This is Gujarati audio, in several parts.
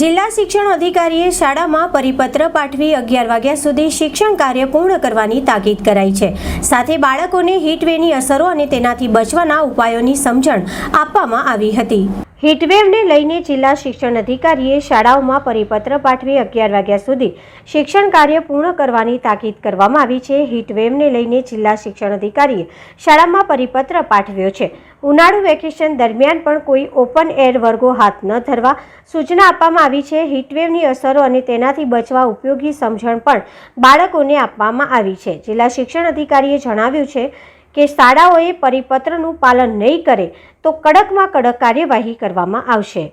જિલ્લા શિક્ષણ અધિકારીએ શાળામાં પરિપત્ર પાઠવી અગિયાર વાગ્યા સુધી શિક્ષણ કાર્ય પૂર્ણ કરવાની તાકીદ કરાઈ છે. સાથે બાળકોને હીટવેની અસરો અને તેનાથી બચવાના ઉપાયોની સમજણ આપવામાં આવી હતી. હીટવેવને લઈને જિલ્લા શિક્ષણ અધિકારીએ શાળાઓમાં પરિપત્ર પાઠવી અગિયાર વાગ્યા સુધી શિક્ષણ કાર્ય પૂર્ણ કરવાની તાકીદ કરવામાં આવી છે. હીટવેવને લઈને જિલ્લા શિક્ષણ અધિકારીએ શાળામાં પરિપત્ર પાઠવ્યો છે. ઉનાળુ વેકેશન દરમિયાન પણ કોઈ ઓપન એર વર્ગો હાથ ન ધરવા સૂચના આપવામાં આવી છે. હીટવેવની અસરો અને તેનાથી બચવા ઉપયોગી સમજણ પણ બાળકોને આપવામાં આવી છે. જિલ્લા શિક્ષણ અધિકારીએ જણાવ્યું છે કે શાળાઓએ પરિપત્રનું પાલન નહીં કરે, તો કડકમાં કડક કાર્યવાહી કરવામાં આવશે.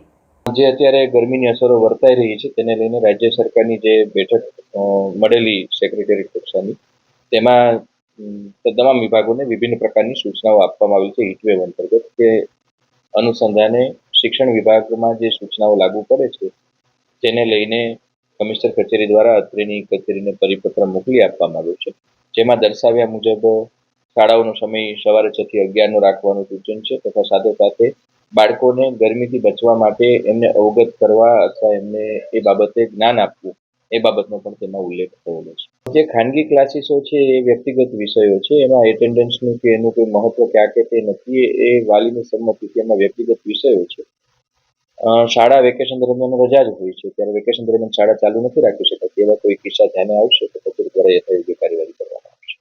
જે અત્યારે ગરમીની અસરો વર્તાઈ રહી છે, તેને લઈને રાજ્ય સરકારની જે બેઠક મળેલી સેક્રેટરી કક્ષાની, તેમાં તમામ વિભાગોને વિભિન્ન પ્રકારની સૂચનાઓ આપવામાં આવી છે હીટવેવ અંતર્ગત, કે અનુસંધાને શિક્ષણ વિભાગમાં જે સૂચનાઓ લાગુ પડે છે, તેને લઈને કમિશનર કચેરી દ્વારા અત્રેની કચેરીને પરિપત્ર મોકલી આપવામાં આવ્યો છે. જેમાં દર્શાવ્યા મુજબ શાળાઓનો સમય સવારે છ થી અગિયારનો રાખવાનું સૂચન છે તથા સાથે સાથે બાળકોને ગરમીથી બચવા માટે એમને અવગત કરવા અથવા એમને એ બાબતે જ્ઞાન આપવું, એ બાબતનો પણ તેમાં ઉલ્લેખ થયેલો છે. જે ખાનગી ક્લાસીસો છે એ વ્યક્તિગત વિષયો છે, એમાં એટેન્ડન્સનું કે એનું કોઈ મહત્વ ક્યાં કે તે નથી એ વાલીની સંમતિથી એમાં વ્યક્તિગત વિષયો છે. શાળા વેકેશન દરમિયાન રજા જ હોય છે, ત્યારે વેકેશન દરમિયાન શાળા ચાલુ નથી રાખી શકાતી, એવા કોઈ કિસ્સા ધ્યાને આવશે તો કચેરી દ્વારા યથાયોગ્ય કાર્યવાહી